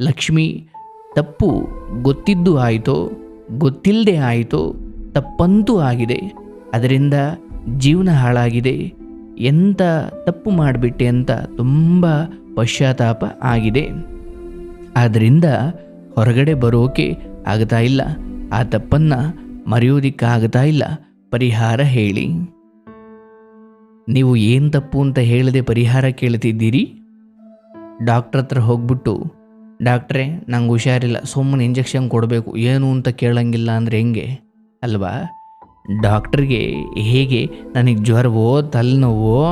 ಲಕ್ಷ್ಮಿ, ತಪ್ಪು ಗೊತ್ತಿದ್ದು ಆಯಿತೋ, ಗೊತ್ತಿಲ್ಲದೆ ಆಯಿತೋ, ತಪ್ಪಂತೂ ಆಗಿದೆ. ಅದರಿಂದ ಜೀವನ ಹಾಳಾಗಿದೆ. ಎಂಥ ತಪ್ಪು ಮಾಡಿಬಿಟ್ಟೆ ಅಂತ ತುಂಬ ಪಶ್ಚಾತ್ತಾಪ ಆಗಿದೆ. ಆದ್ದರಿಂದ ಹೊರಗಡೆ ಬರೋಕೆ ಆಗ್ತಾ ಇಲ್ಲ. ಆ ತಪ್ಪನ್ನು ಮರೆಯೋದಿಕ್ಕಾಗ್ತಾ ಇಲ್ಲ. ಪರಿಹಾರ ಹೇಳಿ. ನೀವು ಏನು ತಪ್ಪು ಅಂತ ಹೇಳದೆ ಪರಿಹಾರ ಕೇಳ್ತಿದ್ದೀರಿ? ಡಾಕ್ಟ್ರ್ ಹತ್ರ ಹೋಗ್ಬಿಟ್ಟು ಡಾಕ್ಟ್ರೇ, ನಂಗೆ ಹುಷಾರಿಲ್ಲ. ಸುಮ್ಮನೆ ಇಂಜೆಕ್ಷನ್ ಕೊಡಬೇಕು. ಏನು ಅಂತ ಕೇಳಂಗಿಲ್ಲ ಅಂದರೆ ಹೆಂಗೆ? ಅಲ್ವಾ? ಡಾಕ್ಟ್ರಿಗೆ ಹೇಗೆ? ನನಗೆ ಜ್ವರವೋ, ತಲೆನೋವೋ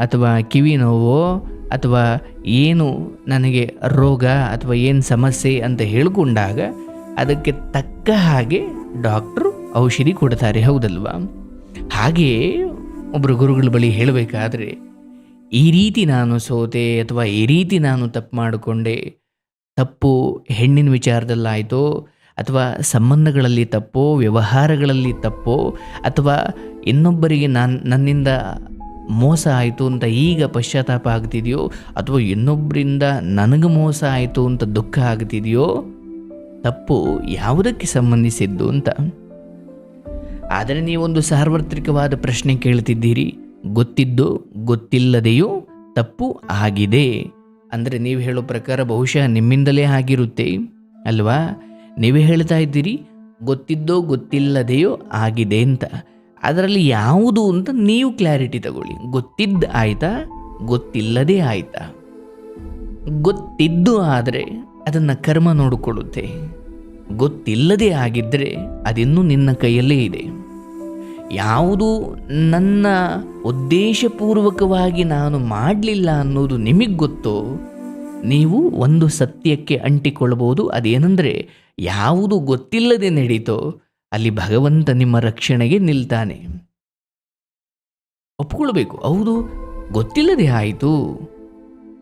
ಅಥವಾ ಕಿವಿ ನೋವೋ, ಅಥವಾ ಏನು ನನಗೆ ರೋಗ ಅಥವಾ ಏನು ಸಮಸ್ಯೆ ಅಂತ ಹೇಳಿಕೊಂಡಾಗ ಅದಕ್ಕೆ ತಕ್ಕ ಹಾಗೆ ಡಾಕ್ಟ್ರು ಔಷಧಿ ಕೊಡ್ತಾರೆ. ಹೌದಲ್ವಾ? ಹಾಗೆಯೇ ಒಬ್ಬರು ಗುರುಗಳ ಬಳಿ ಹೇಳಬೇಕಾದ್ರೆ ಈ ರೀತಿ ನಾನು ಸೋತೆ ಅಥವಾ ಈ ರೀತಿ ನಾನು ತಪ್ಪು ಮಾಡಿಕೊಂಡೆ, ತಪ್ಪು ಹೆಣ್ಣಿನ ವಿಚಾರದಲ್ಲಾಯಿತೋ ಅಥವಾ ಸಂಬಂಧಗಳಲ್ಲಿ ತಪ್ಪೋ, ವ್ಯವಹಾರಗಳಲ್ಲಿ ತಪ್ಪೋ ಅಥವಾ ಇನ್ನೊಬ್ಬರಿಗೆ ನಾನು, ನನ್ನಿಂದ ಮೋಸ ಆಯಿತು ಅಂತ ಈಗ ಪಶ್ಚಾತ್ತಾಪ ಆಗ್ತಿದೆಯೋ ಅಥವಾ ಇನ್ನೊಬ್ಬರಿಂದ ನನಗೆ ಮೋಸ ಆಯಿತು ಅಂತ ದುಃಖ ಆಗ್ತಿದೆಯೋ, ತಪ್ಪು ಯಾವುದಕ್ಕೆ ಸಂಬಂಧಿಸಿದ್ದು ಅಂತ. ಆದರೆ ನೀವೊಂದು ಸಾರ್ವತ್ರಿಕವಾದ ಪ್ರಶ್ನೆ ಕೇಳ್ತಿದ್ದೀರಿ. ಗೊತ್ತಿದ್ದು ಗೊತ್ತಿಲ್ಲದೆಯೂ ತಪ್ಪು ಆಗಿದೆ. ಅಂದರೆ ನೀವು ಹೇಳೋ ಪ್ರಕಾರ ಬಹುಶಃ ನಿಮ್ಮಿಂದಲೇ ಆಗಿರುತ್ತೆ, ಅಲ್ವಾ? ನೀವೇ ಹೇಳ್ತಾ ಇದ್ದೀರಿ, ಗೊತ್ತಿದ್ದೋ ಗೊತ್ತಿಲ್ಲದೆಯೋ ಆಗಿದೆ ಅಂತ. ಅದರಲ್ಲಿ ಯಾವುದು ಅಂತ ನೀವು ಕ್ಲಾರಿಟಿ ತಗೊಳ್ಳಿ. ಗೊತ್ತಿದ್ದ ಆಯ್ತಾ, ಗೊತ್ತಿಲ್ಲದೆ ಆಯ್ತಾ? ಗೊತ್ತಿದ್ದು ಆದರೆ ಅದನ್ನು ಕರ್ಮ ನೋಡಿಕೊಳ್ಳುತ್ತೆ. ಗೊತ್ತಿಲ್ಲದೆ ಆಗಿದ್ದರೆ ಅದಿನ್ನೂ ನಿನ್ನ ಕೈಯಲ್ಲೇ ಇದೆ. ಯಾವುದು ನನ್ನ ಉದ್ದೇಶಪೂರ್ವಕವಾಗಿ ನಾನು ಮಾಡಲಿಲ್ಲ ಅನ್ನೋದು ನಿಮಗೆ ಗೊತ್ತೋ, ನೀವು ಒಂದು ಸತ್ಯಕ್ಕೆ ಅಂಟಿಕೊಳ್ಳಬಹುದು. ಅದೇನೆಂದರೆ, ಯಾವುದು ಗೊತ್ತಿಲ್ಲದೆ ನಡೀತೋ, ಅಲ್ಲಿ ಭಗವಂತ ನಿಮ್ಮ ರಕ್ಷಣೆಗೆ ನಿಲ್ತಾನೆ. ಒಪ್ಕೊಳ್ಬೇಕು, ಹೌದು, ಗೊತ್ತಿಲ್ಲದೆ ಆಯಿತು.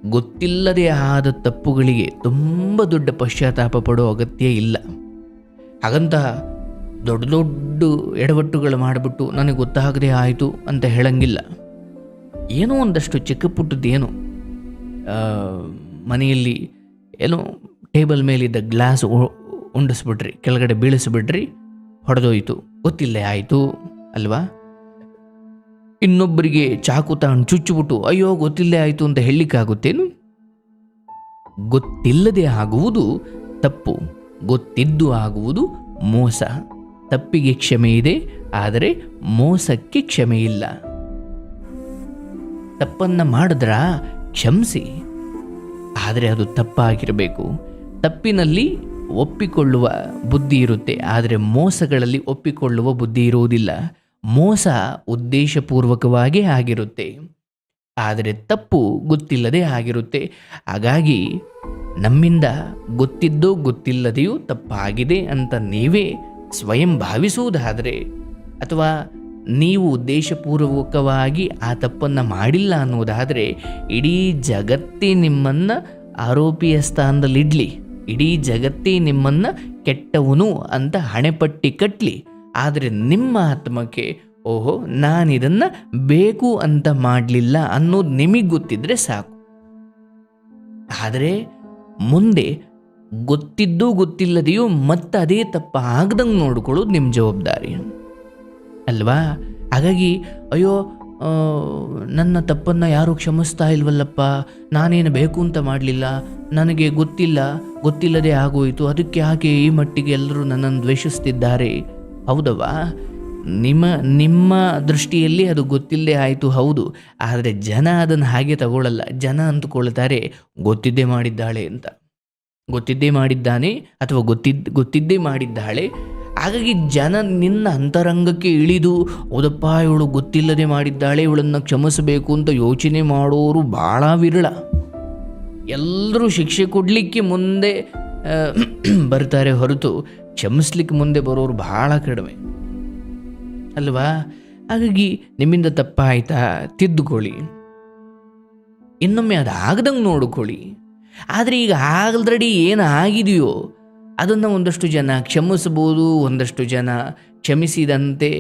ಗೊತ್ತಿಲ್ಲದೆ ಆದ ತಪ್ಪುಗಳಿಗೆ ತುಂಬ ದೊಡ್ಡ ಪಶ್ಚಾತ್ತಾಪ ಪಡೋ ಅಗತ್ಯ ಇಲ್ಲ. ಹಾಗಂತ ದೊಡ್ಡ ದೊಡ್ಡ ಎಡವಟ್ಟುಗಳು ಮಾಡಿಬಿಟ್ಟು ನನಗೆ ಗೊತ್ತಾಗದೆ ಆಯಿತು ಅಂತ ಹೇಳಂಗಿಲ್ಲ. ಏನೋ ಒಂದಷ್ಟು ಚಿಕ್ಕ ಪುಟ್ಟದ್ದೇನು ಮನೆಯಲ್ಲಿ ಏನೋ ಟೇಬಲ್ ಮೇಲಿದ್ದ ಗ್ಲಾಸ್ ಉಂಡಿಸ್ಬಿಡ್ರಿ ಕೆಳಗಡೆ ಬೀಳಿಸ್ಬಿಡ್ರಿ ಹೊಡೆದೋಯ್ತು. ಗೊತ್ತಿಲ್ಲ ಆಯಿತು, ಅಲ್ವಾ? ಇನ್ನೊಬ್ಬರಿಗೆ ಚಾಕು ತಗೊಂಡು ಚುಚ್ಚಿಬಿಟ್ಟು, ಅಯ್ಯೋ, ಗೊತ್ತಿಲ್ಲ ಆಯಿತು ಅಂತ ಹೇಳಲಿಕ್ಕಾಗುತ್ತೇನು? ಗೊತ್ತಿಲ್ಲದೆ ಆಗುವುದು ತಪ್ಪು, ಗೊತ್ತಿದ್ದು ಆಗುವುದು ಮೋಸ. ತಪ್ಪಿಗೆ ಕ್ಷಮೆ ಇದೆ, ಆದರೆ ಮೋಸಕ್ಕೆ ಕ್ಷಮೆ ಇಲ್ಲ. ತಪ್ಪನ್ನ ಮಾಡಿದ್ರಾ? ಕ್ಷಮಿಸಿ. ಆದರೆ ಅದು ತಪ್ಪಾಗಿರಬೇಕು. ತಪ್ಪಿನಲ್ಲಿ ಒಪ್ಪಿಕೊಳ್ಳುವ ಬುದ್ಧಿ ಇರುತ್ತೆ, ಆದರೆ ಮೋಸಗಳಲ್ಲಿ ಒಪ್ಪಿಕೊಳ್ಳುವ ಬುದ್ಧಿ ಇರುವುದಿಲ್ಲ. ಮೋಸ ಉದ್ದೇಶಪೂರ್ವಕವಾಗೇ ಆಗಿರುತ್ತೆ. ಆದರೆ ತಪ್ಪು ಗೊತ್ತಿಲ್ಲದೆ ಆಗಿರುತ್ತೆ. ಹಾಗಾಗಿ ನಮ್ಮಿಂದ ಗೊತ್ತಿದ್ದೋ ಗೊತ್ತಿಲ್ಲದೆಯೂ ತಪ್ಪಾಗಿದೆ ಅಂತ ನೀವೇ ಸ್ವಯಂ ಭಾವಿಸುವುದಾದರೆ ಅಥವಾ ನೀವು ಉದ್ದೇಶಪೂರ್ವಕವಾಗಿ ಆ ತಪ್ಪನ್ನು ಮಾಡಿಲ್ಲ ಅನ್ನೋದಾದರೆ ಇಡೀ ಜಗತ್ತೇ ನಿಮ್ಮನ್ನು ಆರೋಪಿಯ ಸ್ಥಾನದಲ್ಲಿಡಲಿ. ಇಡೀ ಜಗತ್ತೇ ನಿಮ್ಮನ್ನು ಕೆಟ್ಟವನು ಅಂತ ಹಣೆಪಟ್ಟಿ ಕಟ್ಟಲಿ ಆದರೆ ನಿಮ್ಮ ಆತ್ಮಕ್ಕೆ, ಓಹೋ, ನಾನಿದನ್ನು ಬೇಕು ಅಂತ ಮಾಡಲಿಲ್ಲ ಅನ್ನೋದು ನಿಮಗೆ ಗೊತ್ತಿದ್ರೆ ಸಾಕು. ಆದರೆ ಮುಂದೆ ಗೊತ್ತಿದ್ದೋ ಗೊತ್ತಿಲ್ಲದೆಯೋ ಮತ್ತೆ ಅದೇ ತಪ್ಪ ಆಗದಂಗೆ ನೋಡ್ಕೊಳ್ಳೋದು ನಿಮ್ಮ ಜವಾಬ್ದಾರಿ. ಅಲ್ವಾ? ಹಾಗಾಗಿ, ಅಯ್ಯೋ ನನ್ನ ತಪ್ಪನ್ನು ಯಾರೂ ಕ್ಷಮಿಸ್ತಾ ಇಲ್ವಲ್ಲಪ್ಪ? ನಾನೇನು ಬೇಕು ಅಂತ ಮಾಡಲಿಲ್ಲ? ನನಗೆ ಗೊತ್ತಿಲ್ಲ, ಗೊತ್ತಿಲ್ಲದೆ ಆಗೋಯಿತು. ಅದಕ್ಕೆ ಹಾಗೆ ಈ ಮಟ್ಟಿಗೆ ಎಲ್ಲರೂ ನನ್ನನ್ನು ದ್ವೇಷಿಸ್ತಿದ್ದಾರೆ. ಹೌದವಾ ನಿಮ್ಮ ನಿಮ್ಮ ದೃಷ್ಟಿಯಲ್ಲಿ ಅದು ಗೊತ್ತಿಲ್ಲದೆ ಆಯಿತು, ಹೌದು. ಆದರೆ ಜನ ಅದನ್ನು ಹಾಗೆ ತಗೊಳ್ಳಲ್ಲ ಜನ ಅಂದುಕೊಳ್ತಾರೆ, ಗೊತ್ತಿದ್ದೇ ಮಾಡಿದ್ದಾಳೆ ಅಂತ. ಗೊತ್ತಿದ್ದೇ ಮಾಡಿದ್ದಾನೆ ಅಥವಾ ಗೊತ್ತಿದ್ದ ಗೊತ್ತಿದ್ದೇ ಮಾಡಿದ್ದಾಳೆ. ಹಾಗಾಗಿ ಜನ ನಿನ್ನ ಅಂತರಂಗಕ್ಕೆ ಇಳಿದು, ಓದಪ್ಪ, ಇವಳು ಗೊತ್ತಿಲ್ಲದೆ ಮಾಡಿದ್ದಾಳೆ, ಇವಳನ್ನು ಕ್ಷಮಿಸಬೇಕು ಅಂತ ಯೋಚನೆ ಮಾಡೋರು ಭಾಳ ವಿರಳ. ಎಲ್ಲರೂ ಶಿಕ್ಷೆ ಕೊಡಲಿಕ್ಕೆ ಮುಂದೆ ಬರ್ತಾರೆ ಹೊರತು ಕ್ಷಮಿಸ್ಲಿಕ್ಕೆ ಮುಂದೆ ಬರೋರು ಭಾಳ ಕಡಿಮೆ. ಅಲ್ವಾ? ಹಾಗಾಗಿ ನಿಮ್ಮಿಂದ ತಪ್ಪಾಯ್ತಾ? ತಿದ್ದುಕೊಳ್ಳಿ. ಇನ್ನೊಮ್ಮೆ ಅದು ನೋಡ್ಕೊಳ್ಳಿ. ಆದರೆ ಈಗ ಆಲ್ರೆಡಿ ಏನು ಆಗಿದೆಯೋ ಅದನ್ನು ಒಂದಷ್ಟು ಜನ ಕ್ಷಮಿಸ್ಬೋದು ಒಂದಷ್ಟು ಜನ ಕ್ಷಮಿಸಿದಂತೆ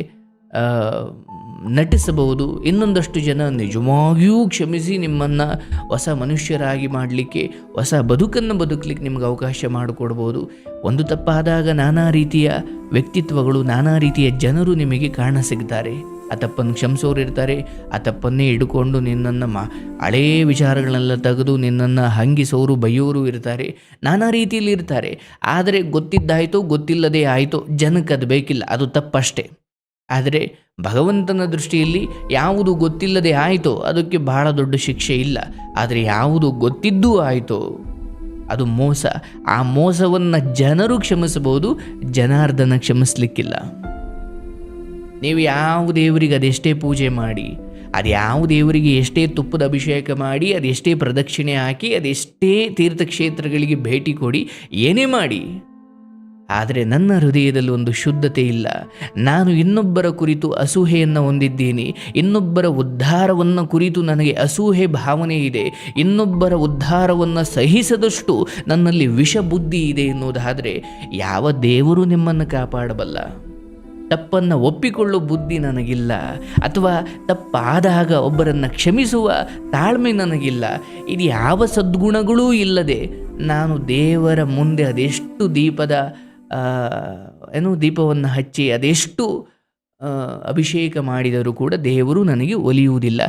ನಟಿಸಬಹುದು, ಇನ್ನೊಂದಷ್ಟು ಜನ ನಿಜವಾಗಿಯೂ ಕ್ಷಮಿಸಿ ನಿಮ್ಮನ್ನು ಹೊಸ ಮನುಷ್ಯರಾಗಿ ಮಾಡಲಿಕ್ಕೆ, ಹೊಸ ಬದುಕನ್ನು ಬದುಕಲಿಕ್ಕೆ ನಿಮ್ಗೆ ಅವಕಾಶ ಮಾಡಿಕೊಡ್ಬೋದು. ಒಂದು ತಪ್ಪಾದಾಗ ನಾನಾ ರೀತಿಯ ವ್ಯಕ್ತಿತ್ವಗಳು, ನಾನಾ ರೀತಿಯ ಜನರು ನಿಮಗೆ ಕಾಣ ಸಿಗ್ತಾರೆ. ಆ ತಪ್ಪನ್ನು ಕ್ಷಮಿಸೋರು ಇರ್ತಾರೆ, ಆ ತಪ್ಪನ್ನೇ ಹಿಡ್ಕೊಂಡು ನಿನ್ನನ್ನು ಮಾ, ಹಳೇ ವಿಚಾರಗಳನ್ನೆಲ್ಲ ತೆಗೆದು ನಿನ್ನನ್ನು ಹಂಗಿಸೋರು, ಬೈಯೋರು ಇರ್ತಾರೆ, ನಾನಾ ರೀತಿಯಲ್ಲಿ ಇರ್ತಾರೆ. ಆದರೆ ಗೊತ್ತಿದ್ದಾಯಿತು, ಗೊತ್ತಿಲ್ಲದೆ ಆಯಿತು, ಜನಕ್ಕೆ ಅದು ಬೇಕಿಲ್ಲ, ಅದು ತಪ್ಪಷ್ಟೇ. ಆದರೆ ಭಗವಂತನ ದೃಷ್ಟಿಯಲ್ಲಿ ಯಾವುದು ಗೊತ್ತಿಲ್ಲದೆ ಆಯಿತೋ ಅದಕ್ಕೆ ಬಹಳ ದೊಡ್ಡ ಶಿಕ್ಷೆ ಇಲ್ಲ. ಆದರೆ ಯಾವುದು ಗೊತ್ತಿದ್ದೂ ಆಯಿತೋ ಅದು ಮೋಸ. ಆ ಮೋಸವನ್ನು ಜನರು ಕ್ಷಮಿಸಬಹುದು, ಜನಾರ್ದನ ಕ್ಷಮಿಸ್ಲಿಕ್ಕಿಲ್ಲ. ನೀವು ಯಾವ ದೇವರಿಗೆ ಅದೆಷ್ಟೇ ಪೂಜೆ ಮಾಡಿ, ಅದು ಯಾವ ದೇವರಿಗೆ ಎಷ್ಟೇ ತುಪ್ಪದ ಅಭಿಷೇಕ ಮಾಡಿ, ಅದೆಷ್ಟೇ ಪ್ರದಕ್ಷಿಣೆ ಹಾಕಿ, ಅದೆಷ್ಟೇ ತೀರ್ಥಕ್ಷೇತ್ರಗಳಿಗೆ ಭೇಟಿ ಕೊಡಿ, ಏನೇ ಮಾಡಿ ಆದರೆ ನನ್ನ ಹೃದಯದಲ್ಲಿ ಒಂದು ಶುದ್ಧತೆ ಇಲ್ಲ. ನಾನು ಇನ್ನೊಬ್ಬರ ಕುರಿತು ಅಸೂಹೆಯನ್ನು ಹೊಂದಿದ್ದೀನಿ. ಇನ್ನೊಬ್ಬರ ಉದ್ಧಾರವನ್ನು ಕುರಿತು ನನಗೆ ಅಸೂಹೆ ಭಾವನೆ ಇದೆ. ಇನ್ನೊಬ್ಬರ ಉದ್ಧಾರವನ್ನು ಸಹಿಸದಷ್ಟು ನನ್ನಲ್ಲಿ ವಿಷ ಬುದ್ಧಿ ಇದೆ ಎನ್ನುವುದಾದರೆ ಯಾವ ದೇವರು ನಿಮ್ಮನ್ನು ಕಾಪಾಡಬಲ್ಲ? ತಪ್ಪನ್ನು ಒಪ್ಪಿಕೊಳ್ಳೋ ಬುದ್ಧಿ ನನಗಿಲ್ಲ. ಅಥವಾ ತಪ್ಪಾದಾಗ ಒಬ್ಬರನ್ನು ಕ್ಷಮಿಸುವ ತಾಳ್ಮೆ ನನಗಿಲ್ಲ. ಇದು ಯಾವ ಸದ್ಗುಣಗಳೂ ಇಲ್ಲದೆ ನಾನು ದೇವರ ಮುಂದೆ ಅದೆಷ್ಟು ದೀಪದ ಏನು ದೀಪವನ್ನು ಹಚ್ಚಿ ಅದೆಷ್ಟು ಅಭಿಷೇಕ ಮಾಡಿದರೂ ಕೂಡ ದೇವರು ನನಗೆ ಒಲಿಯುವುದಿಲ್ಲ.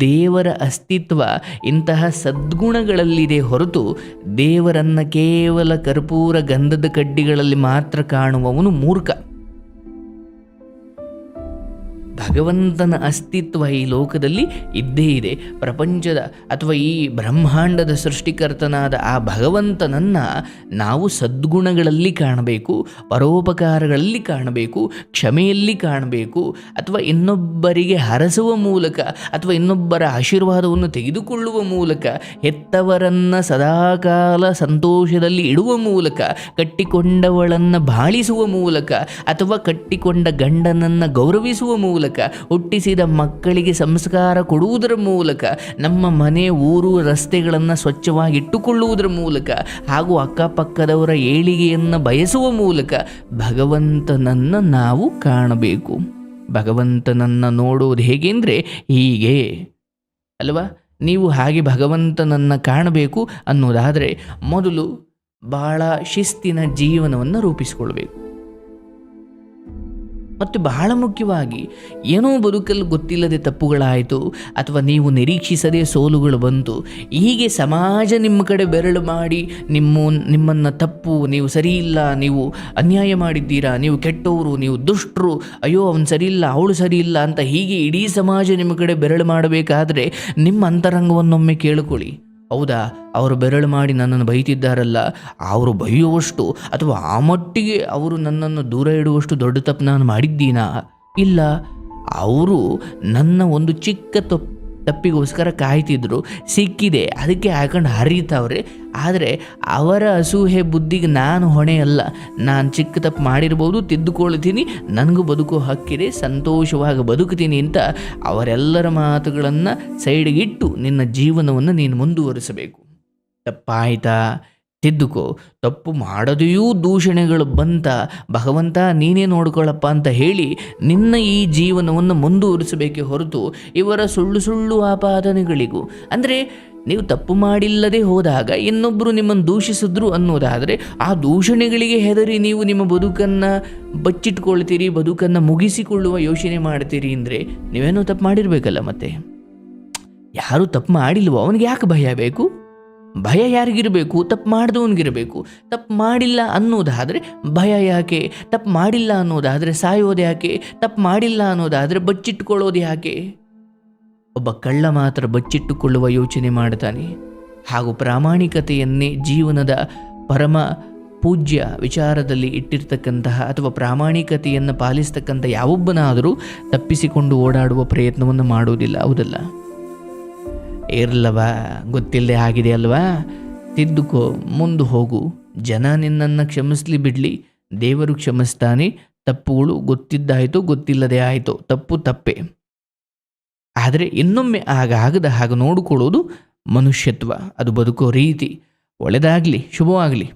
ದೇವರ ಅಸ್ತಿತ್ವ ಇಂತಹ ಸದ್ಗುಣಗಳಲ್ಲಿದೆ ಹೊರತು ದೇವರನ್ನು ಕೇವಲ ಕರ್ಪೂರ ಗಂಧದ ಕಡ್ಡಿಗಳಲ್ಲಿ ಮಾತ್ರ ಕಾಣುವವನು ಮೂರ್ಖ. ಭಗವಂತನ ಅಸ್ತಿತ್ವ ಈ ಲೋಕದಲ್ಲಿ ಇದ್ದೇ ಇದೆ. ಪ್ರಪಂಚದ ಅಥವಾ ಈ ಬ್ರಹ್ಮಾಂಡದ ಸೃಷ್ಟಿಕರ್ತನಾದ ಆ ಭಗವಂತನನ್ನು ನಾವು ಸದ್ಗುಣಗಳಲ್ಲಿ ಕಾಣಬೇಕು, ಪರೋಪಕಾರಗಳಲ್ಲಿ ಕಾಣಬೇಕು, ಕ್ಷಮೆಯಲ್ಲಿ ಕಾಣಬೇಕು, ಅಥವಾ ಇನ್ನೊಬ್ಬರಿಗೆ ಹರಸುವ ಮೂಲಕ ಅಥವಾ ಇನ್ನೊಬ್ಬರ ಆಶೀರ್ವಾದವನ್ನು ತೆಗೆದುಕೊಳ್ಳುವ ಮೂಲಕ, ಹೆತ್ತವರನ್ನು ಸದಾಕಾಲ ಸಂತೋಷದಲ್ಲಿ ಇಡುವ ಮೂಲಕ, ಕಟ್ಟಿಕೊಂಡವಳನ್ನು ಬಾಳಿಸುವ ಮೂಲಕ ಅಥವಾ ಕಟ್ಟಿಕೊಂಡ ಗಂಡನನ್ನು ಗೌರವಿಸುವ ಮೂಲಕ ಹುಟ್ಟಿಸಿದ ಮಕ್ಕಳಿಗೆ ಸಂಸ್ಕಾರ ಕೊಡುವುದರ ಮೂಲಕ, ನಮ್ಮ ಮನೆ, ಊರು, ರಸ್ತೆಗಳನ್ನು ಸ್ವಚ್ಛವಾಗಿ ಇಟ್ಟುಕೊಳ್ಳುವುದರ ಮೂಲಕ, ಹಾಗೂ ಅಕ್ಕಪಕ್ಕದವರ ಏಳಿಗೆಯನ್ನು ಬಯಸುವ ಮೂಲಕ ಭಗವಂತನನ್ನು ನಾವು ಕಾಣಬೇಕು. ಭಗವಂತನನ್ನು ನೋಡುವುದು ಹೇಗೆಂದರೆ ಹೀಗೆ. ಅಲ್ವಾ? ನೀವು ಹಾಗೆ ಭಗವಂತನನ್ನು ಕಾಣಬೇಕು ಅನ್ನೋದಾದರೆ ಮೊದಲು ಭಾಳ ಶಿಸ್ತಿನ ಜೀವನವನ್ನು ರೂಪಿಸಿಕೊಳ್ಬೇಕು. ಮತ್ತು ಬಹಳ ಮುಖ್ಯವಾಗಿ ಏನೋ ಬದುಕಲು ಗೊತ್ತಿಲ್ಲದೆ ತಪ್ಪುಗಳಾಯಿತು ಅಥವಾ ನೀವು ನಿರೀಕ್ಷಿಸದೆ ಸೋಲುಗಳು ಬಂತು, ಹೀಗೆ ಸಮಾಜ ನಿಮ್ಮ ಕಡೆ ಬೆರಳು ಮಾಡಿ ನಿಮ್ಮ, ನಿಮ್ಮನ್ನು ತಪ್ಪು, ನೀವು ಸರಿ ಇಲ್ಲ ನೀವು ಅನ್ಯಾಯ ಮಾಡಿದ್ದೀರಾ, ನೀವು ಕೆಟ್ಟವರು ನೀವು ದುಷ್ಟರು, ಅಯ್ಯೋ ಅವನು ಸರಿ ಇಲ್ಲ ಅವಳು ಸರಿ ಇಲ್ಲ ಅಂತ ಹೀಗೆ ಇಡೀ ಸಮಾಜ ನಿಮ್ಮ ಕಡೆ ಬೆರಳು ಮಾಡಬೇಕಾದರೆ ನಿಮ್ಮ ಅಂತರಂಗವನ್ನೊಮ್ಮೆ ಕೇಳಿಕೊಳ್ಳಿ. ಹೌದಾ? ಅವರು ಬೆರಳು ಮಾಡಿ ನನ್ನನ್ನು ಬೈತಿದ್ದಾರಲ್ಲ, ಅವರು ಬೈಯುವಷ್ಟು ಅಥವಾ ಆ ಮಟ್ಟಿಗೆ ಅವರು ನನ್ನನ್ನು ದೂರ ಇಡುವಷ್ಟು ದೊಡ್ಡ ತಪ್ಪು ನಾನು ಮಾಡಿದ್ದೀನಾ? ಇಲ್ಲ, ಅವರು ನನ್ನ ಒಂದು ಚಿಕ್ಕ ತಪ್ಪು ತಪ್ಪಿಗೋಸ್ಕರ ಕಾಯ್ತಿದ್ರು. ಸಿಕ್ಕಿದೆ. ಅದಕ್ಕೆ ಹಾಕೊಂಡು ಹರಿತಾವ್ರೆ. ಆದರೆ ಅವರ ಅಸೂಹೆ ಬುದ್ಧಿಗೆ ನಾನು ಹೊಣೆ ಅಲ್ಲ ನಾನು ಚಿಕ್ಕ ತಪ್ಪು ಮಾಡಿರ್ಬೋದು, ತಿದ್ದುಕೊಳ್ತೀನಿ, ನನಗೂ ಬದುಕೋ ಹಕ್ಕಿದೆ, ಸಂತೋಷವಾಗಿ ಬದುಕ್ತೀನಿ ಅಂತ ಅವರೆಲ್ಲರ ಮಾತುಗಳನ್ನು ಸೈಡ್ಗಿಟ್ಟು ನಿನ್ನ ಜೀವನವನ್ನು ನೀನು ಮುಂದುವರಿಸಬೇಕು. ತಪ್ಪಾಯ್ತಾ? ತಿದ್ದುಕೋ, ತಪ್ಪು ಮಾಡದೆಯೂ ದೂಷಣೆಗಳು ಬಂತ, ಭಗವಂತ ನೀನೇ ನೋಡ್ಕೊಳ್ಳಪ್ಪ ಅಂತ ಹೇಳಿ ನಿನ್ನ ಈ ಜೀವನವನ್ನು ಮುಂದುವರಿಸಬೇಕೆ ಹೊರತು ಇವರ ಸುಳ್ಳು ಸುಳ್ಳು ಆಪಾದನೆಗಳಿಗೂ. ಅಂದರೆ ನೀವು ತಪ್ಪು ಮಾಡಿಲ್ಲದೆ ಹೋದಾಗ ಇನ್ನೊಬ್ಬರು ನಿಮ್ಮನ್ನು ದೂಷಿಸಿದ್ರು ಅನ್ನೋದಾದರೆ ಆ ದೂಷಣೆಗಳಿಗೆ ಹೆದರಿ ನೀವು ನಿಮ್ಮ ಬದುಕನ್ನು ಬಚ್ಚಿಟ್ಕೊಳ್ತೀರಿ, ಬದುಕನ್ನು ಮುಗಿಸಿಕೊಳ್ಳುವ ಯೋಚನೆ ಮಾಡ್ತೀರಿ ಅಂದರೆ ನೀವೇನೋ ತಪ್ಪು ಮಾಡಿರಬೇಕಲ್ಲ ಮತ್ತೆ. ಯಾರು ತಪ್ಪು ಮಾಡಿಲ್ವೋ, ಅವನಿಗೆ ಯಾಕೆ ಭಯ ಬೇಕು? ಭಯ ಯಾರಿಗಿರಬೇಕು? ತಪ್ಪು ಮಾಡಿದವನಿಗಿರಬೇಕು. ತಪ್ಪು ಮಾಡಿಲ್ಲ ಅನ್ನೋದಾದರೆ ಭಯ ಯಾಕೆ? ತಪ್ಪು ಮಾಡಿಲ್ಲ ಅನ್ನೋದಾದರೆ ಸಾಯೋದು ಯಾಕೆ? ತಪ್ಪು ಮಾಡಿಲ್ಲ ಅನ್ನೋದಾದರೆ ಬಚ್ಚಿಟ್ಟುಕೊಳ್ಳೋದು ಯಾಕೆ? ಒಬ್ಬ ಕಳ್ಳ ಮಾತ್ರ ಬಚ್ಚಿಟ್ಟುಕೊಳ್ಳುವ ಯೋಚನೆ ಮಾಡ್ತಾನೆ. ಹಾಗೂ ಪ್ರಾಮಾಣಿಕತೆಯನ್ನೇ ಜೀವನದ ಪರಮ ಪೂಜ್ಯ ವಿಚಾರದಲ್ಲಿ ಇಟ್ಟಿರ್ತಕ್ಕಂತಹ ಅಥವಾ ಪ್ರಾಮಾಣಿಕತೆಯನ್ನು ಪಾಲಿಸ್ತಕ್ಕಂಥ ಯಾವೊಬ್ಬನಾದರೂ ತಪ್ಪಿಸಿಕೊಂಡು ಓಡಾಡುವ ಪ್ರಯತ್ನವನ್ನು ಮಾಡುವುದಿಲ್ಲ ಹೌದಲ್ಲ? ಇರ್ಲವಾ, ಗೊತ್ತಿಲ್ಲದೆ ಆಗಿದೆ ಅಲ್ವಾ? ತಿದ್ದುಕೋ, ಮುಂದೆ ಹೋಗು. ಜನ ನಿನ್ನನ್ನು ಕ್ಷಮಿಸ್ಲಿ ಬಿಡಲಿ. ದೇವರು ಕ್ಷಮಿಸ್ತಾನೆ. ತಪ್ಪುಗಳು ಗೊತ್ತಿದ್ದಾಯಿತು, ಗೊತ್ತಿಲ್ಲದೆ ಆಯಿತು, ತಪ್ಪು ತಪ್ಪೆ. ಆದರೆ ಇನ್ನೊಮ್ಮೆ ಆಗಾಗದ ಹಾಗೆ ನೋಡಿಕೊಳ್ಳೋದು ಮನುಷ್ಯತ್ವ. ಅದು ಬದುಕೋ ರೀತಿ. ಒಳ್ಳೆಯದಾಗಲಿ ಶುಭವಾಗಲಿ.